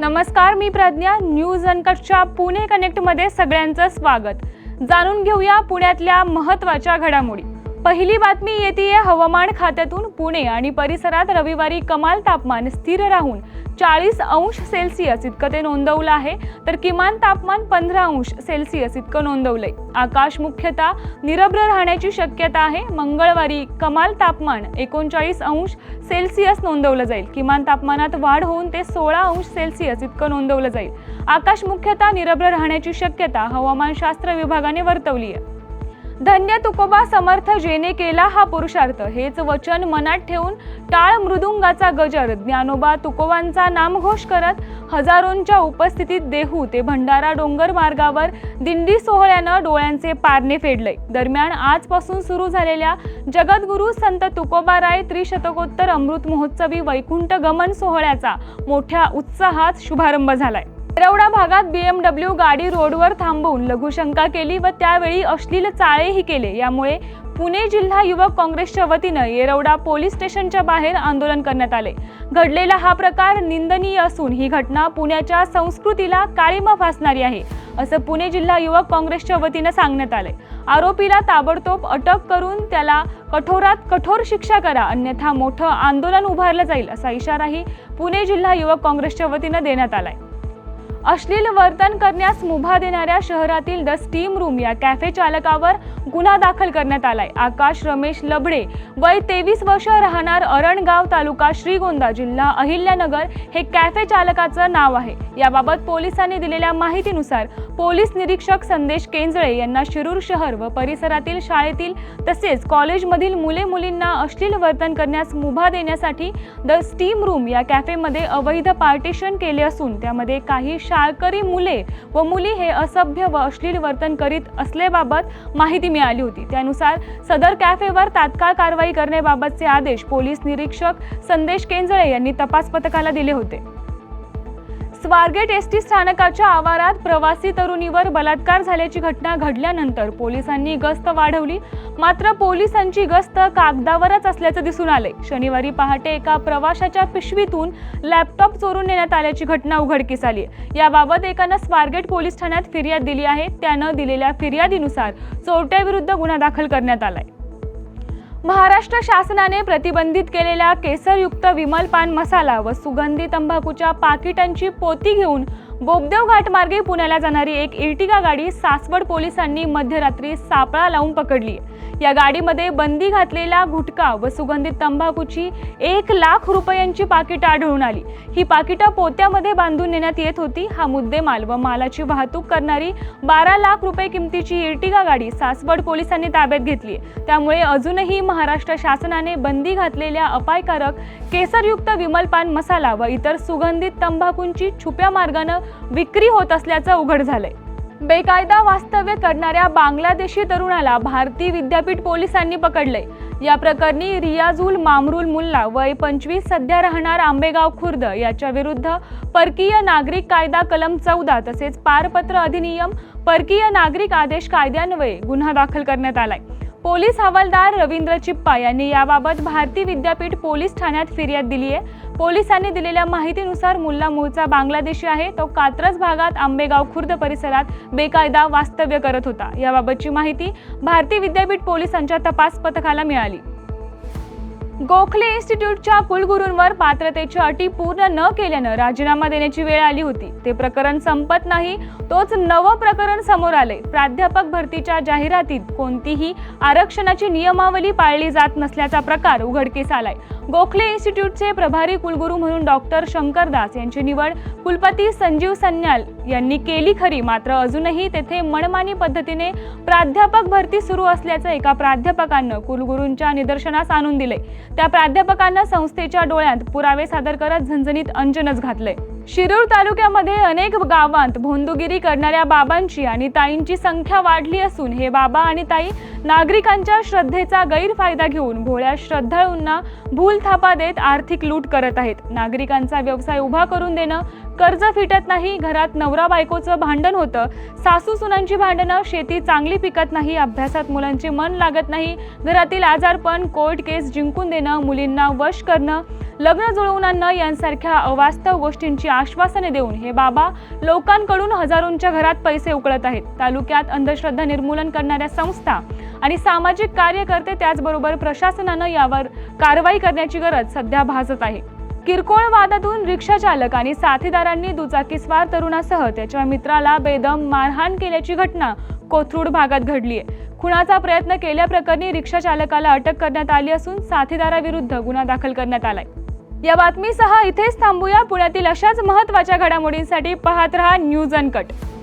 नमस्कार मी प्रज्ञा. न्यूज अनकटच्या पुणे कनेक्टमध्ये सगळ्यांचं स्वागत. जाणून घेऊया पुण्यातल्या महत्त्वाच्या घडामोडी. पहिली बातमी येते हवामान खात्यातून पुणे आणि परिसरात रविवारी कमाल तापमान स्थिर राहून चाळीस अंश सेल्सिअस इतकं ते नोंदवलं आहे. तर किमान तापमान पंधरा अंश सेल्सिअस इतकं नोंदवलंय. आकाश मुख्यतः निरभ्र राहण्याची शक्यता आहे. मंगळवारी कमाल तापमान एकोणचाळीस अंश सेल्सिअस नोंदवलं जाईल. किमान तापमानात वाढ होऊन ते सोळा अंश सेल्सिअस इतकं नोंदवलं जाईल. आकाश मुख्यतः निरभ्र राहण्याची शक्यता हवामानशास्त्र विभागाने वर्तवली आहे. धन्य तुकोबा समर्थ जेने केला हा पुरुषार्थ. हेच वचन मनात ठेवून टाळ मृदुंगाचा गजर. ज्ञानोबा तुकोबांचा नामघोष करत हजारोंच्या उपस्थितीत देहू ते भंडारा डोंगर मार्गावर दिंडी सोहळ्यानं डोळ्यांचे पारणे फेडले. दरम्यान आजपासून सुरू झालेल्या जगद्गुरू संत तुकोबाराय त्रिशतकोत्तर अमृत महोत्सवी वैकुंठ गमन सोहळ्याचा मोठ्या उत्साहात शुभारंभ झालाय. येरवडा भागात बीएमडब्ल्यू गाडी रोडवर थांबवून लघुशंका केली व त्यावेळी अश्लील चाळेही केले. यामुळे पुणे जिल्हा युवक काँग्रेसच्या वतीनं येरवडा पोलीस स्टेशनच्या बाहेर आंदोलन करण्यात आले. घडलेला हा प्रकार निंदनीय असून ही घटना पुण्याच्या संस्कृतीला काळीमा फासणारी आहे असं पुणे जिल्हा युवक काँग्रेसच्या वतीनं सांगण्यात आले आरोपीला ताबडतोब अटक करून त्याला कठोरात कठोर शिक्षा करा अन्यथा मोठं आंदोलन उभारलं जाईल असा इशाराही पुणे जिल्हा युवक काँग्रेसच्या वतीनं देण्यात आलाय. अश्लील वर्तन करण्यास मुभा देणाऱ्या शहरातील द स्टीम रूम या कॅफे चालकावर गुन्हा दाखल करण्यात आलाय. आकाश रमेश लबडे वय तेवीस वर्ष राहणार अरणगाव तालुका श्रीगोंदा जिल्हा अहिल्यानगर हे कॅफे चालकाचं नाव आहे. याबाबत पोलिसांनी दिलेल्या माहितीनुसार पोलीस निरीक्षक संदेश केंजळे यांना शिरूर शहर व परिसरातील शाळेतील तसेच कॉलेजमधील मुले मुलींना अश्लील वर्तन करण्यास मुभा देण्यासाठी द स्टीम रूम या कॅफेमध्ये अवैध पार्टिशन केले असून त्यामध्ये काही शाळकरी मुले व मुली हे असभ्य व अश्लील वर्तन करीत असल्याबाबत माहिती मिळाली होती. त्यानुसार सदर कॅफेवर तात्काळ कारवाई करण्याबाबतचे आदेश पोलीस निरीक्षक संदेश केंजळे यांनी तपास पथकाला दिले होते. स्वारगेट एस टी स्थानकाच्या आवारात प्रवासी तरुणीवर बलात्कार झाल्याची घटना घडल्यानंतर पोलिसांनी गस्त वाढवली. मात्र पोलिसांची गस्त कागदावरच असल्याचं दिसून आले शनिवारी पहाटे एका प्रवाशाच्या पिशवीतून लॅपटॉप चोरून नेण्यात आल्याची घटना उघडकीस आली आहे याबाबत एकानं स्वारगेट पोलीस ठाण्यात फिर्याद दिली आहे. त्यानं दिलेल्या फिर्यादीनुसार चोरट्याविरुद्ध गुन्हा दाखल करण्यात आलाय. महाराष्ट्र शासनाने प्रतिबंधित केलेल्या केसरयुक्त विमलपान मसाला व सुगंधी तंबाखूच्या पाकिटांची पोती घेऊन बोबदेव घाटमार्गे पुण्याला जाणारी एक इर्टिगा गाडी सासवड पोलिसांनी मध्यरात्री सापळा लावून पकडली. या गाडीमध्ये बंदी घातलेला गुटखा व सुगंधित तंबाखूची एक लाख रुपयांची पाकिटं आढळून आली. ही पाकिटं पोत्यामध्ये बांधून नेण्यात येत होती. हा मुद्देमाल व मालाची वाहतूक करणारी बारा लाख रुपये किमतीची इर्टिगा गाडी सासवड पोलिसांनी ताब्यात घेतली त्यामुळे अजूनही महाराष्ट्र शासनाने बंदी घातलेल्या अपायकारक केसरयुक्त विमलपान मसाला व इतर सुगंधित तंबाखूंची छुप्या मार्गानं विक्री होत असल्याचं उघड झालंय. बेकायदा वास्तव्य करणाऱ्या बांगलादेशी तरुणाला भारती विद्यापीठ पोलिसांनी पकडलंय. या प्रकरणी रियाजुल मामरुल मुल्ला वय पंचवीस सध्या राहणार आंबेगाव खुर्द. याच्या विरुद्ध परकीय नागरिक कायदा कलम चौदा तसेच पारपत्र अधिनियम परकीय नागरिक आदेश कायद्यान्वये गुन्हा दाखल करण्यात आलाय. पोलीस हवालदार रवींद्र चिप्पा यांनी याबाबत भारती विद्यापीठ पोलीस ठाण्यात फिर्याद दिली आहे. पोलिसांनी दिलेल्या माहितीनुसार मुल्ला मूळचा बांगलादेशी आहे. तो कात्रज भागात आंबेगाव खुर्द परिसरात बेकायदा वास्तव्य करत होता. याबाबतची माहिती भारती विद्यापीठ पोलिसांच्या तपास पथकाला मिळाली. गोखले इन्स्टिट्यूटच्या कुलगुरूंवर पात्रतेच्या अटी पूर्ण न केल्यानं राजीनामा देण्याची वेळ आली होती. ते प्रकरण संपत नाही तोच नवं प्रकरण समोर आले प्राध्यापक भरतीच्या जाहिरातीत कोणतीही आरक्षणाची नियमावली पाळली जात नसल्याचा प्रकार उघडकीस आलाय. गोखले इन्स्टिट्यूटचे प्रभारी कुलगुरू म्हणून डॉक्टर शंकर दास यांची निवड कुलपती संजीव सन्याल यांनी केली खरी. मात्र अजूनही तेथे मनमानी पद्धतीने प्राध्यापक भरती सुरू असल्याचं एका प्राध्यापकानं कुलगुरूंच्या निदर्शनास आणून दिले त्या प्राध्यापकांना संस्थेच्या डोळ्यात पुरावे सादर करत झणझणीत अंजनच घातलंय. शिरूर तालुक्यामध्ये अनेक गावांत भोंदुगिरी करणाऱ्या बाबांची आणि ताईंची संख्या वाढली असून हे बाबा आणि ताई नागरिकांच्या श्रद्धेचा गैरफायदा घेऊन भोळ्या श्रद्धाळूंना भूल थापा देत आर्थिक लूट करत आहेत. नागरिकांचा व्यवसाय उभा करून देणं कर्ज फिटत नाही घरात नवरा बायकोचं भांडण होतं. सासू सुनांची भांडणं शेती चांगली पिकत नाही अभ्यासात मुलांचे मन लागत नाही. घरातील आजारपण कोर्ट केस जिंकून देणं मुलींना वश करणं लग्न जुळवून आणणं यांसारख्या अवास्तव गोष्टींची आश्वासने देऊन हे बाबा लोकांकडून हजारोंच्या घरात पैसे उकळत आहेत. तालुक्यात अंधश्रद्धा निर्मूलन करणाऱ्या संस्था आणि सामाजिक कार्यकर्ते त्याचबरोबर प्रशासनानं यावर कारवाई करण्याची गरज सध्या भासत आहे. किरकोळ वादातून रिक्षा चालक आणि साथीदारांनी दुचाकीस्वार तरुणासह त्याच्या मित्राला बेदम मारहाण केल्याची घटना कोथरूड भागात घडली आहे. खुणाचा प्रयत्न केल्याप्रकरणी रिक्षा चालकाला अटक करण्यात आली असून साथीदाराविरुद्ध गुन्हा दाखल करण्यात आलाय. या बातमीसह इथेच थांबूया. पुण्यातील अशाच महत्त्वाच्या घडामोडींसाठी पाहत रहा न्यूज अनकट.